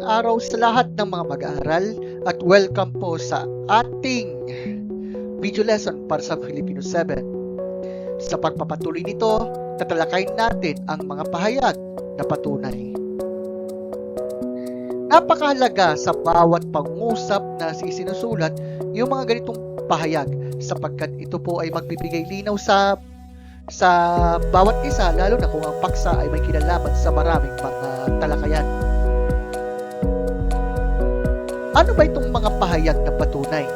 araw sa lahat ng mga mag-aaral at welcome po sa ating video lesson para sa Filipino 7. Sa pagpapatuloy nito, tatalakayin natin ang mga pahayag na patunay. Napakahalaga sa bawat pangusap na sinusulat yung mga ganitong pahayag sapagkat ito po ay magbibigay linaw sa sa bawat isa lalo na kung ang paksa ay may kinalaman sa maraming mga talakayan. Ano ba itong mga pahayag na patunay?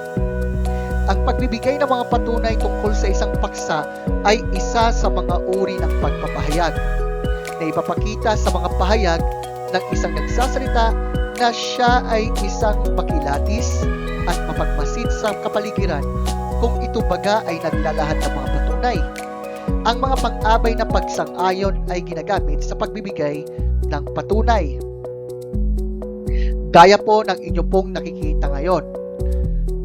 Ang pagbibigay ng mga patunay tungkol sa isang paksa ay isa sa mga uri ng pagpapahayag na ipapakita sa mga pahayag ng isang nagsasalita na siya ay isang makilatis at mapagmasid sa kapaligiran kung ito baga ay naglalahat ng mga patunay. Ang mga pang-abay na pagsang-ayon ay ginagamit sa pagbibigay ng patunay. Gaya po ng inyo pong nakikita ngayon.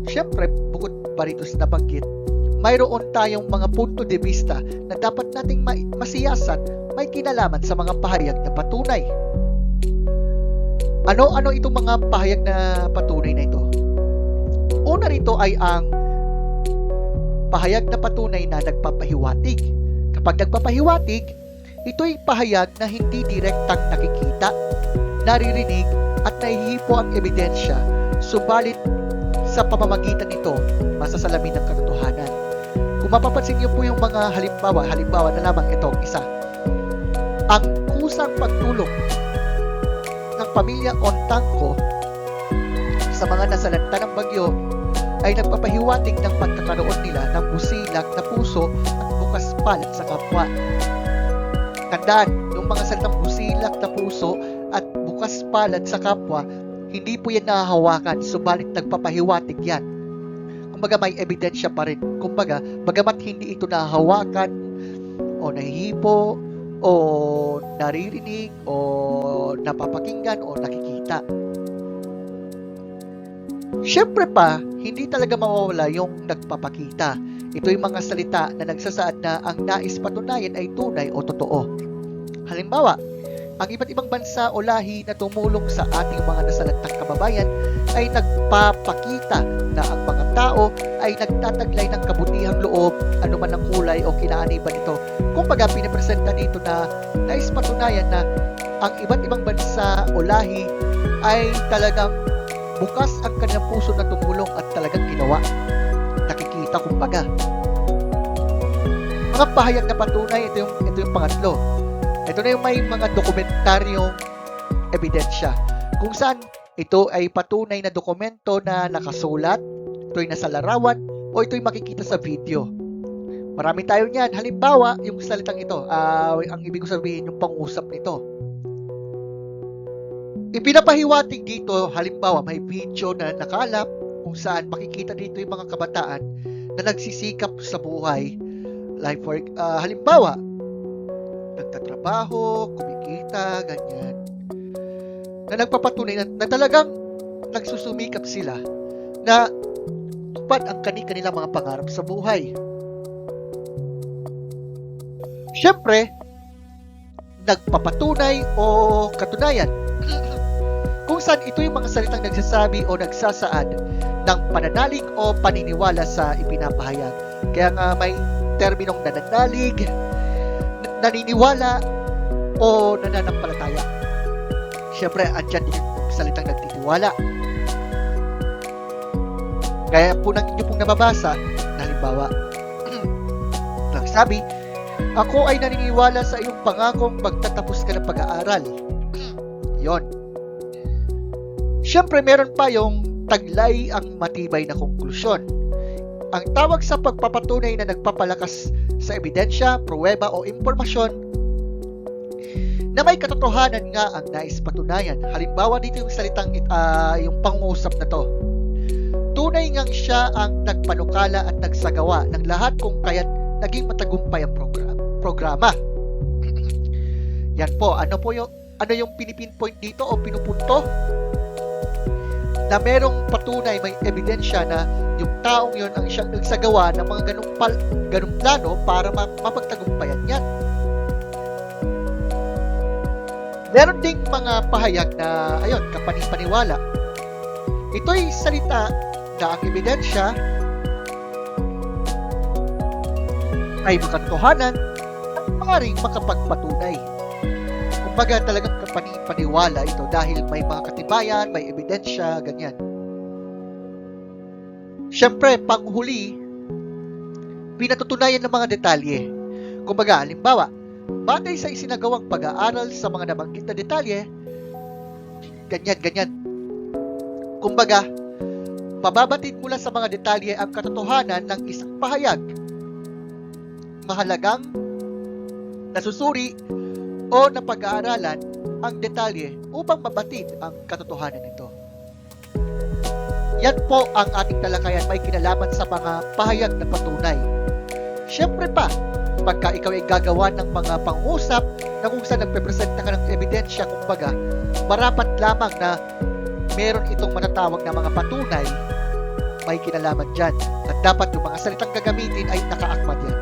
Siyempre, bukod pa rito sa nabanggit, mayroon tayong mga punto de vista na dapat nating ma- masiyasan may kinalaman sa mga pahayag na patunay. Ano-ano itong mga pahayag na patunay na ito? Una rito ay ang pahayag na patunay na nagpapahiwatig. Kapag nagpapahiwatig, ito'y pahayag na hindi direktang nakikita, naririnig at nahihipo ang ebidensya, subalit sa pamamagitan nito, masasalamin ng katotohanan. Kung mapapansin niyo po yung mga halimbawa, halimbawa na lamang itong isa. Ang kusang pagtulong ng pamilya Ontangko sa mga nasalanta ng bagyo ay nagpapahiwatig ng pagkakaroon nila ng busilak na puso at bukas palad sa kapwa. Tandaan, yung mga salitang bukas palad sa kapwa, hindi po yan nahahawakan, subalit nagpapahiwatig yan. Kumbaga may ebidensya pa rin. Kumbaga, bagamat hindi ito nahahawakan o nahihipo o naririnig o napapakinggan o nakikita. Siyempre pa, hindi talaga mawawala yung nagpapakita. Ito yung mga salita na nagsasaad na ang nais patunayan ay tunay o totoo. Halimbawa, ang iba't ibang bansa o lahi na tumulong sa ating mga nasalantang kababayan ay nagpapakita na ang mga tao ay nagtataglay ng kabutihang loob, anuman ang kulay o kinaaniban nito. Kumbaga, pinapresenta dito na nais patunayan na ang iba't ibang bansa o lahi ay talagang bukas ang kanyang puso na tumulong at talagang ginawa. Nakikita kumbaga. Mga pahayag na patunay, ito yung, ito yung pangatlo. Ito na yung may mga dokumentaryong ebidensya. Kung saan ito ay patunay na dokumento na nakasulat, ito ay nasa larawan, o ito ay makikita sa video. Marami tayo niyan. Halimbawa, yung salitang ito, uh, ang ibig ko sabihin, yung pangusap nito. Ipinapahiwatig dito, halimbawa, may video na nakalap kung saan makikita dito yung mga kabataan na nagsisikap sa buhay. Like for, uh, halimbawa, nagtatrabaho, kumikita, ganyan. Na nagpapatunay na, na talagang nagsusumikap sila na tupad ang kani-kanilang mga pangarap sa buhay. Siyempre, nagpapatunay o katunayan kung saan ito yung mga salitang nagsasabi o nagsasaad ng pananalig o paniniwala sa ipinapahayag. Kaya nga may terminong nananalig, naniniwala, o nananampalataya. Siyempre, andyan yung salitang nagtitiwala. Kaya po nang inyo pong nababasa, na halimbawa, nagsabi, ako ay naniniwala sa iyong pangakong magtatapos ka ng pag-aaral. Yon. Siyempre, meron pa yung taglay ang matibay na konklusyon. Ang tawag sa pagpapatunay na nagpapalakas sa ebidensya, pruweba o impormasyon na may katotohanan nga ang nais patunayan. Halimbawa dito yung salitang uh, yung pangusap na to. Tunay ngang siya ang nagpanukala at nagsagawa ng lahat kung kaya't naging matagumpay ang program, programa. Yan po, ano po yung ano yung pinipinpoint dito o pinupunto? Na merong patunay, may ebidensya na yung taong yon ang siyang nagsagawa ng mga ganong, pal, ganong plano para mapagtagumpayan yan. Meron ding mga pahayag na, ayun, kapanipaniwala. Ito'y salita na ang ebidensya ay makatotohanan at maaaring makapagpatunay. Kumbaga talagang kapanipaniwala ito dahil may mga katibayan, may ebidensya, ganyan. Siyempre, panghuli, pinatutunayan ng mga detalye. Kumbaga, halimbawa, batay sa isinagawang pag-aaral sa mga nabanggit na detalye, ganyan, ganyan. Kumbaga, mababatid mula sa mga detalye ang katotohanan ng isang pahayag. Mahalagang nasusuri o napag-aaralan ang detalye upang mabatid ang katotohanan nito. Yan po ang ating talakayan may kinalaman sa mga pahayag na patunay. Siyempre pa, pagka ikaw ay gagawa ng mga pangusap na kung saan nagpepresenta ka ng ebidensya, kumbaga, marapat lamang na meron itong matatawag na mga patunay may kinalaman dyan. At dapat yung mga salitang gagamitin ay nakaakma yan.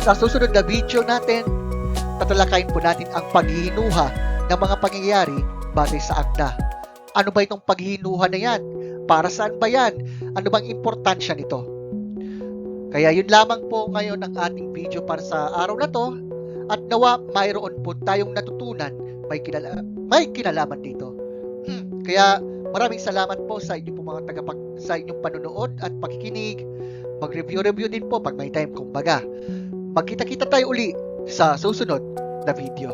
Sa susunod na video natin, tatalakayin po natin ang paghihinuha ng mga pangyayari batay sa akda. Ano ba itong paghihinuha na yan? Para saan ba yan? Ano bang importansya nito? Kaya yun lamang po ngayon ang ating video para sa araw na to at nawa mayroon po tayong natutunan may, kinala- may kinalaman dito. Hmm, Kaya maraming salamat po sa inyong mga tagapag sa inyong panonood at pakikinig. Mag-review-review din po pag may time kumbaga. Magkita-kita tayo uli sa susunod na video.